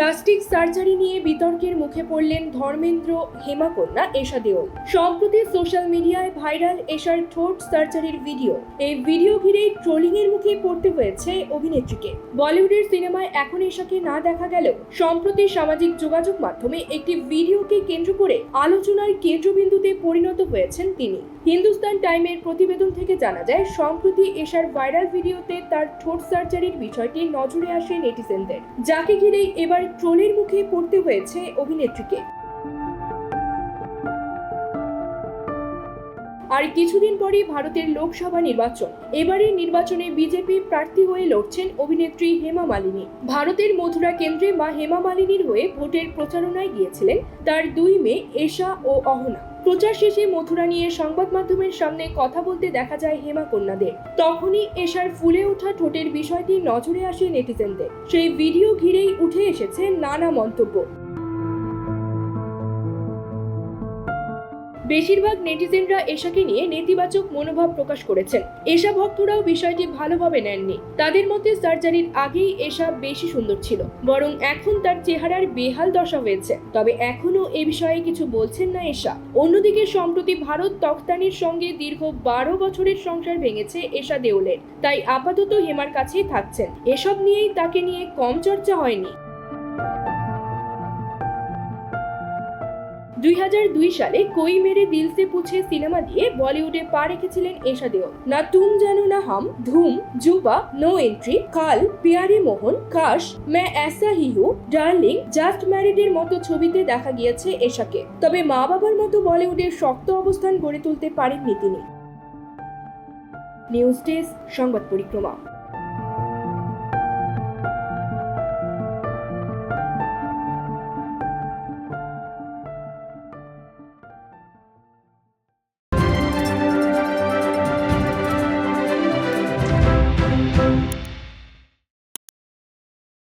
Plastic surgery নিয়ে বিতর্কের মুখে পড়লেন ধর্মেন্দ্র হেমাকন্যা এশা দেওল সম্প্রতি সোশ্যাল মিডিয়ায় ভাইরাল এশার ঠোঁট সার্জারির ভিডিও। এই ভিডিও ঘিরেই ট্রোলিং এর মুখে পড়তে হয়েছে অভিনেত্রীকে। বলিউডের সিনেমায় এখন এশাকে না দেখা গেলেও সম্প্রতি সামাজিক যোগাযোগ মাধ্যমে একটি ভিডিওকে কেন্দ্র করে আলোচনার কেন্দ্রবিন্দুতে পরিণত হয়েছেন তিনি। হিন্দুস্তান টাইমের প্রতিবেদন থেকে জানা যায়, সম্প্রতি এশার ভাইরাল ভিডিওতে তার ঠোঁট সার্জারির বিষয়টি নজরে আসে নেটিজেনদের। যাকে ঘিরেই এবার ট্রোলের মুখে পড়তে হয়েছে অভিনেত্রীকে। আর কিছুদিন পরই ভারতের লোকসভা নির্বাচন। এবারের নির্বাচনে বিজেপি প্রার্থী হয়ে লড়ছেন অভিনেত্রী হেমা মালিনী। ভারতের মথুরা কেন্দ্রে মা হেমা মালিনীর হয়ে ভোটের প্রচারণায় গিয়েছিলেন তার দুই মেয়ে এশা ও অহনা। প্রচার শেষে মথুরা নিয়ে সংবাদ মাধ্যমের সামনে কথা বলতে দেখা যায় হেমা কন্যাদের। তখনই এশার ফুলে ওঠা ঠোঁটের বিষয়টি নজরে আসে নেটিজেনদের। সেই ভিডিও ঘিরেই উঠে এসেছে নানা মন্তব্য। বেশিরভাগ নেটিজেনরা এশাকে নিয়ে নেতিবাচক মনোভাব প্রকাশ করেছেন। এশা ভক্তরাও বিষয়টি ভালোভাবে নেননি। তাদের মতে সার্জারির আগেই এশা বেশি সুন্দর ছিল, বরং এখন তার চেহারার বেহাল দশা হয়েছে। তবে এখনও এ বিষয়ে কিছু বলছেন না এশা। অন্যদিকে সম্প্রতি ভারত তখতানির সঙ্গে দীর্ঘ বারো বছরের সংসার ভেঙেছে এশা দেউলের, তাই আপাতত হেমার কাছেই থাকছেন। এসব নিয়েই তাকে নিয়ে কম চর্চা হয়নি। দুই সালে কই মেরে দিল সে পুছে সিনেমা দিয়ে বলিউডে পা রেখেছিলেন এশা দেওল না তুম জানো না হাম, ধুম, জুবা, নো এন্ট্রি, কাল, পিয়ারে মোহন, কাশ, মে এসা হিহু ডার্লিং, জাস্ট ম্যারিডের মতো ছবিতে দেখা গিয়েছে এশাকে। তবে মা বাবার মতো বলিউডের শক্ত অবস্থান গড়ে তুলতে পারেননি তিনি। নিউজ ডেস্ক, সংবাদ পরিক্রমা।